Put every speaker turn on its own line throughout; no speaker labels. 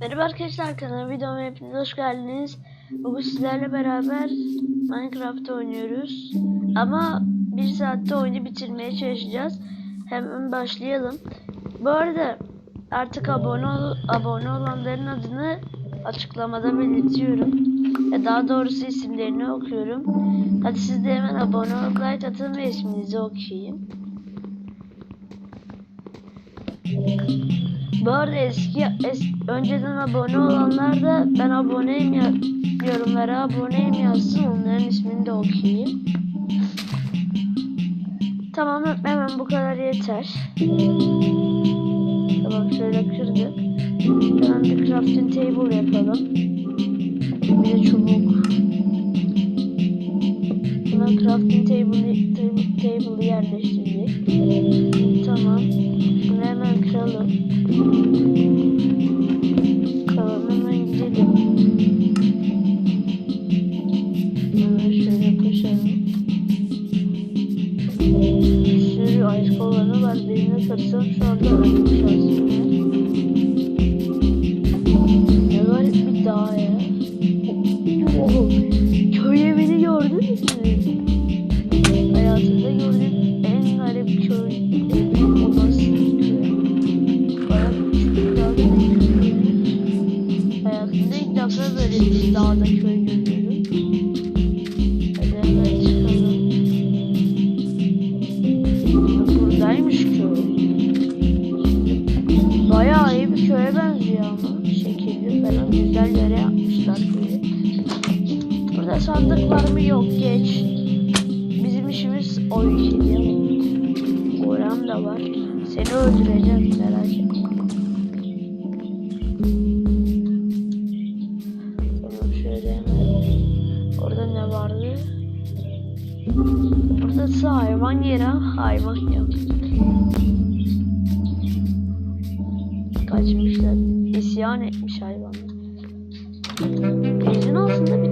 Merhaba arkadaşlar kanalıma videoma hepiniz hoş geldiniz. Bugün sizlerle beraber Minecraft oynuyoruz. Ama bir saatte oyunu bitirmeye çalışacağız. Hemen başlayalım. Bu arada artık abone ol abone olanların adını açıklamada belirtiyorum. Ya daha doğrusu isimlerini okuyorum. Hadi siz de hemen abone olup like atın ve isminizi okuyayım. Bu arada eski es, önceden abone olanlar da ben aboneyim ya yorumlara aboneyim yazsın onların ismini de okuyayım. Tamam hemen bu kadar yeter. Tamam şöyle kırdık. Hemen bir crafting table yapalım. Bir de çubuk. Hemen crafting ilk defa böyle bir dağda köy görüyorum. Burası hayvan yeri hayvan yok. Kaçmışlar. İsyan etmiş hayvanlar. Denizin altında bir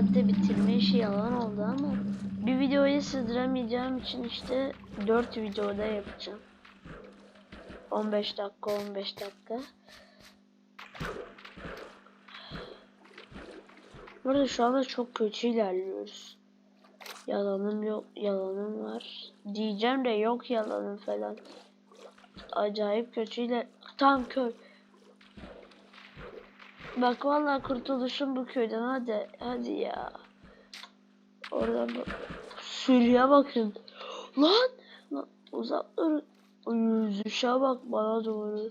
saatte bitirme işi yalan oldu ama bir videoya sığdıramayacağım için işte 4 videoda yapacağım. 15 dakika 15 dakika. Bu arada şu anda çok kötü ilerliyoruz. Yalanım yok, yalanım var. Diyeceğim de yok yalanım falan. Acayip kötü iler... Tam köy. Bak vallahi kurtuluşum bu köyden hadi hadi ya. Oradan bak. Sürüye bakın. Lan! Lan uzak dur. Yüzüşe bak bana doğru.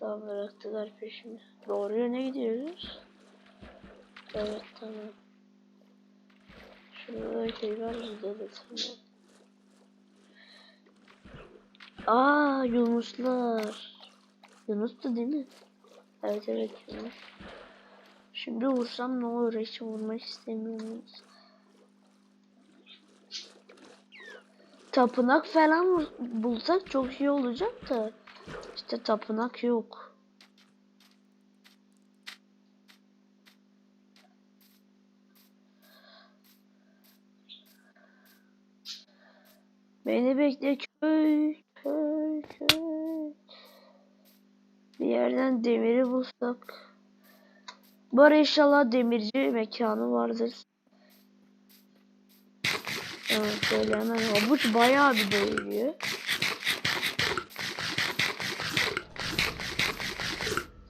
Tamam bıraktılar peşimi. Doğru yöne gidiyoruz. Evet tamam. Şey var burada da tamam. Aa Yunuslar. Yunus'tu değil mi? Evet evet Yunus. Şimdi vursam ne olur hiç vurmak istemiyorum. Tapınak falan bulsak çok iyi olacak da işte tapınak yok. Beni bekle köy, köy, köy. Bir yerden demiri bulsak. Bu ara inşallah demirci mekanı vardır. Evet şöyle hemen havuç bayağı bir.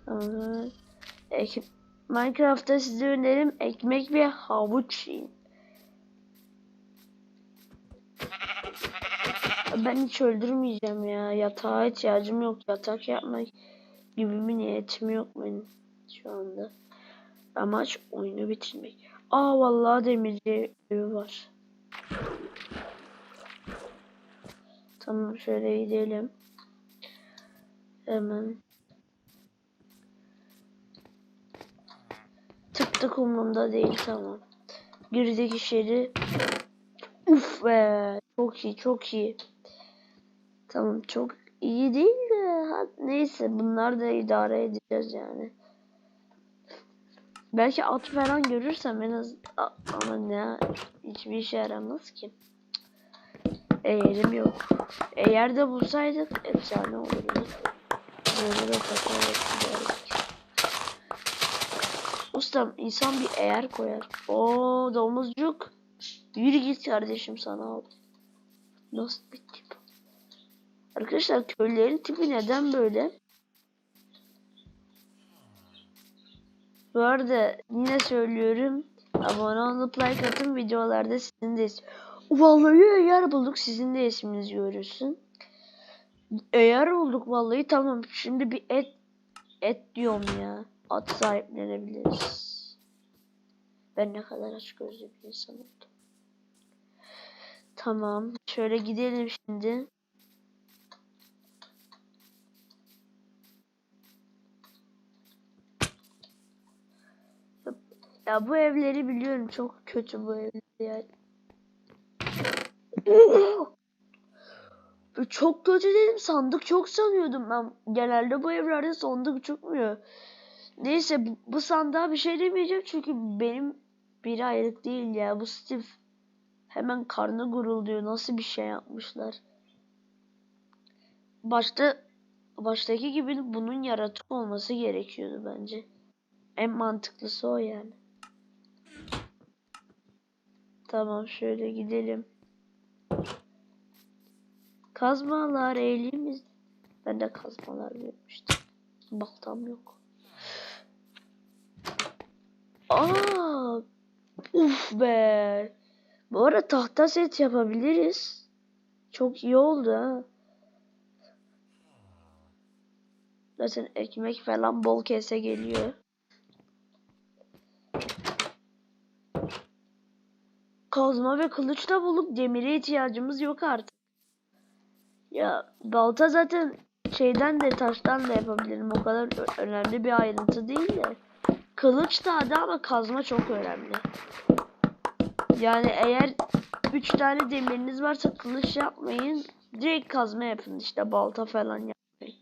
Tamam. Ek Minecraft'ta size önerim ekmek ve havuç yiyin. Ben hiç öldürmeyeceğim ya. Yatağa ihtiyacım yok. Yatak yapmak gibi bir niyetim yok benim şu anda. Amaç oyunu bitirmek. Aa vallahi demirci evi var. Tamam şöyle gidelim. Hemen. Tık tık umurumda değil tamam. Girdik içeri. Uf be. Çok iyi çok iyi. Tamam çok iyi değil de ha, neyse bunlar da idare edeceğiz yani. Belki at falan görürsem en az ama ne hiçbir işe yaramaz ki. Eğerim yok. Eğer de bulsaydık efsane olurdu. Böyle de Ustam insan bir eğer koyar. Oo domuzcuk. Yürü git kardeşim sana al. Nasıl bir tip? Arkadaşlar köylerin tipi neden böyle? Bu arada yine söylüyorum. Abone olup like atın videolarda sizin de Vallahi eğer bulduk sizin de isminiz görürsün. Eğer olduk vallahi tamam. Şimdi bir et et diyorum ya. At sahiplenebiliriz. Ben ne kadar aç gözlü bir insan oldum. Tamam. Şöyle gidelim şimdi. Ya bu evleri biliyorum çok kötü bu evler yani. Çok kötü dedim sandık çok sanıyordum ben. Genelde bu evlerde sandık çıkmıyor. Neyse bu, bu sandığa bir şey demeyeceğim çünkü benim bir aylık değil ya. Bu Steve hemen karnı gurulduyor. Nasıl bir şey yapmışlar. Başta baştaki gibi bunun yaratık olması gerekiyordu bence. En mantıklısı o yani. Tamam şöyle gidelim. Kazmalar elimiz. Ben de kazmalar vermiştim. Baltam yok. Aa! Uf be. Bu arada tahta set yapabiliriz. Çok iyi oldu ha. Zaten ekmek falan bol kese geliyor. Kazma ve kılıçla bulup demire ihtiyacımız yok artık. Ya balta zaten şeyden de taştan da yapabilirim. O kadar önemli bir ayrıntı değil de. Kılıç da hadi ama kazma çok önemli. Yani eğer 3 tane demiriniz varsa kılıç yapmayın. Direkt kazma yapın işte balta falan yapmayın.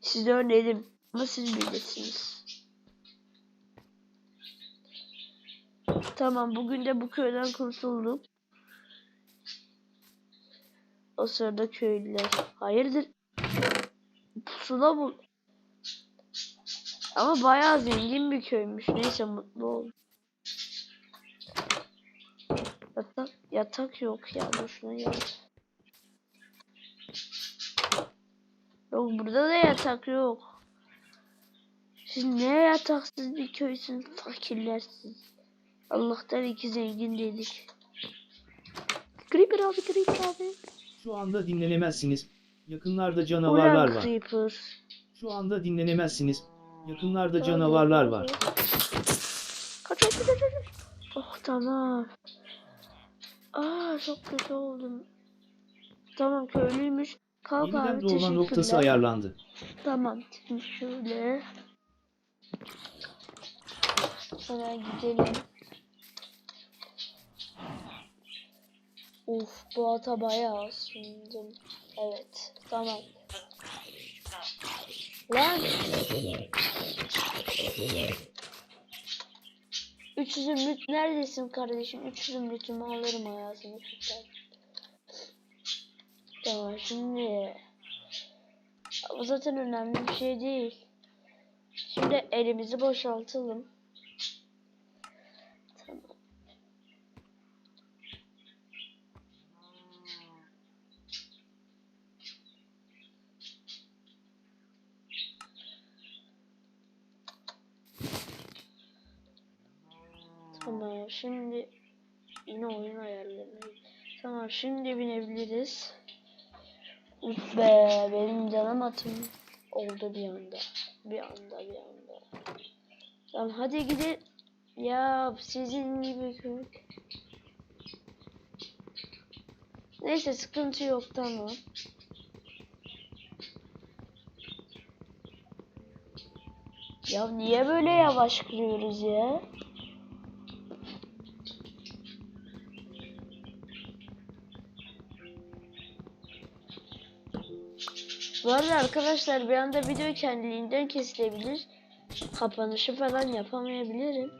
Size önerim ama siz bilirsiniz. Tamam bugün de bu köyden kurtuldum. O sırada köylüler. Hayırdır? Pusula bul. Ama bayağı zengin bir köymüş. Neyse mutlu oldum. Yatak, yatak yok ya. Boşuna yat. Yok burada da yatak yok. Siz ne yataksız bir köysünüz fakirlersiz. Allah'tan iki zengin dedik. Creeper abi Creeper abi.
Şu anda dinlenemezsiniz. Yakınlarda canavarlar
Ulan
var.
Creeper.
Şu anda dinlenemezsiniz. Yakınlarda canavarlar var.
Kaç kaç kaç kaç. Oh tamam. Aa çok kötü oldum. Tamam köylüymüş. Kalk
Yeniden
abi
doğma noktası
teşekkürler.
ayarlandı.
Tamam şimdi şöyle. Hemen gidelim. Uf bu ata bayağı sundum. Evet tamam. Lan. Üç zümrüt neredesin kardeşim? Üç zümrütümü alırım hayatını kurtar. Tamam şimdi. Bu zaten önemli bir şey değil. Şimdi elimizi boşaltalım. Tamam. Şimdi yine oyun ayarlarına Tamam şimdi binebiliriz. Be benim canım atım oldu bir anda. Bir anda bir anda. Tamam hadi gidelim. Ya sizin gibi köpek. Neyse sıkıntı yok tamam. Ya niye böyle yavaş kırıyoruz ya? Bu arada arkadaşlar bir anda video kendiliğinden kesilebilir. Kapanışı falan yapamayabilirim.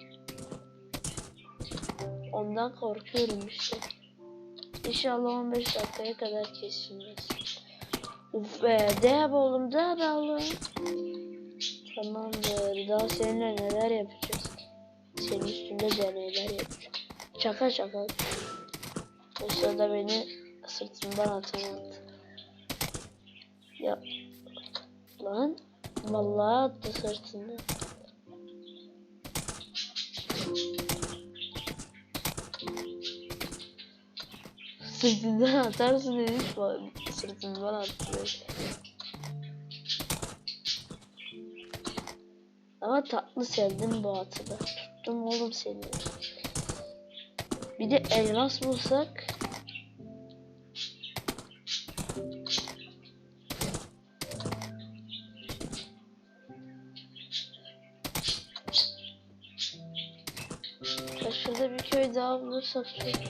Ondan korkuyorum işte. İnşallah 15 dakikaya kadar kesilmez. Uf be dehab oğlum dehab oğlum. Tamamdır. Daha seninle neler yapacağız? Senin üstünde deneyler yapacağım. Şaka şaka. O sırada beni sırtımdan atamadı. Ya lan vallahi attı sırtını. Sırtından atarsın demiş. Sırtından attı. Ama tatlı sevdim bu atı da. Tuttum oğlum seni. Bir de elmas bulsak.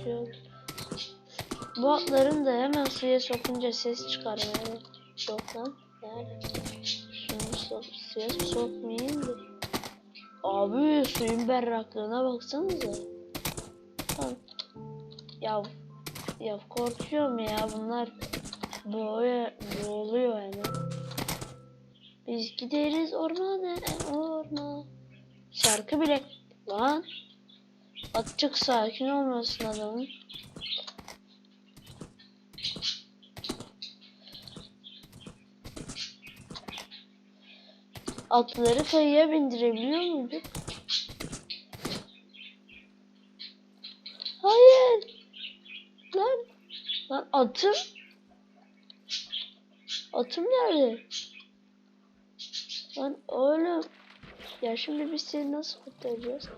İyi olur. Bu atların da hemen suya sokunca ses lan. Nerede? Şunu suya sokmayayım da. Abi suyun berraklığına baksanıza. Lan. Ya ya korkuyorum ya bunlar böyle boğuluyor yani. Biz gideriz ormana orman. Şarkı bile lan. Azıcık sakin olmasın adamın. Atları kayıya bindirebiliyor muyduk? Hayır. Lan. Lan atım. Atım nerede? Lan oğlum. Ya şimdi biz seni nasıl kurtaracağız?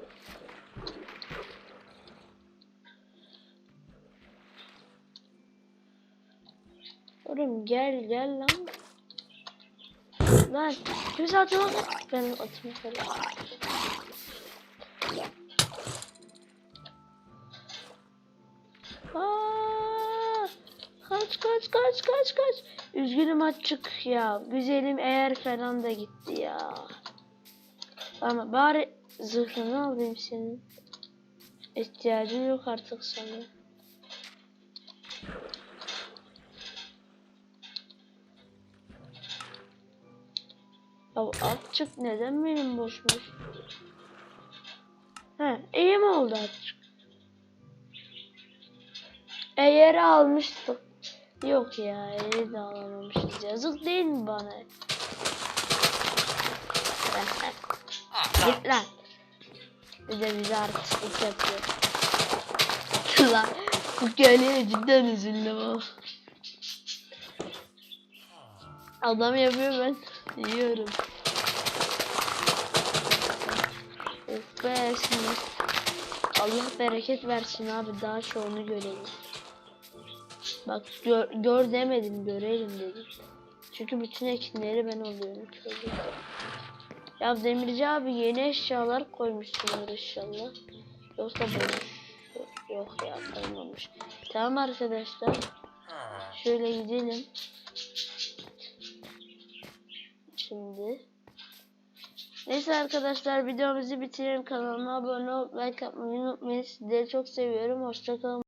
Oğlum gel gel lan. Lan kimse atma. Ben falan. Aa, kaç kaç kaç kaç kaç. Üzgünüm açık ya. Güzelim eğer falan da gitti ya. Ama bari zırhını alayım senin. İhtiyacın yok artık sana. Ya açık neden benim boşmuş? He iyi mi oldu açık? Eğer almıştık. Yok ya eğeri de alamamışız. Yazık değil mi bana? Git lan. Bir de bize artistlik yapıyor. lan bu köylüye cidden üzüldüm ama. Adam yapıyor ben yiyorum. Of be şimdi. Allah bereket versin abi daha çoğunu görelim. Bak gör, gör demedim görelim dedim. Çünkü bütün ekinleri ben alıyorum köyde. Ya Demirci abi yeni eşyalar koymuşsunuz inşallah. Yoksa boş. Yok ya koymamış. Tamam arkadaşlar. Şöyle gidelim. Şimdi. Neyse arkadaşlar videomuzu bitirelim. Kanalıma abone olup like atmayı unutmayın. Sizleri çok seviyorum. Hoşçakalın.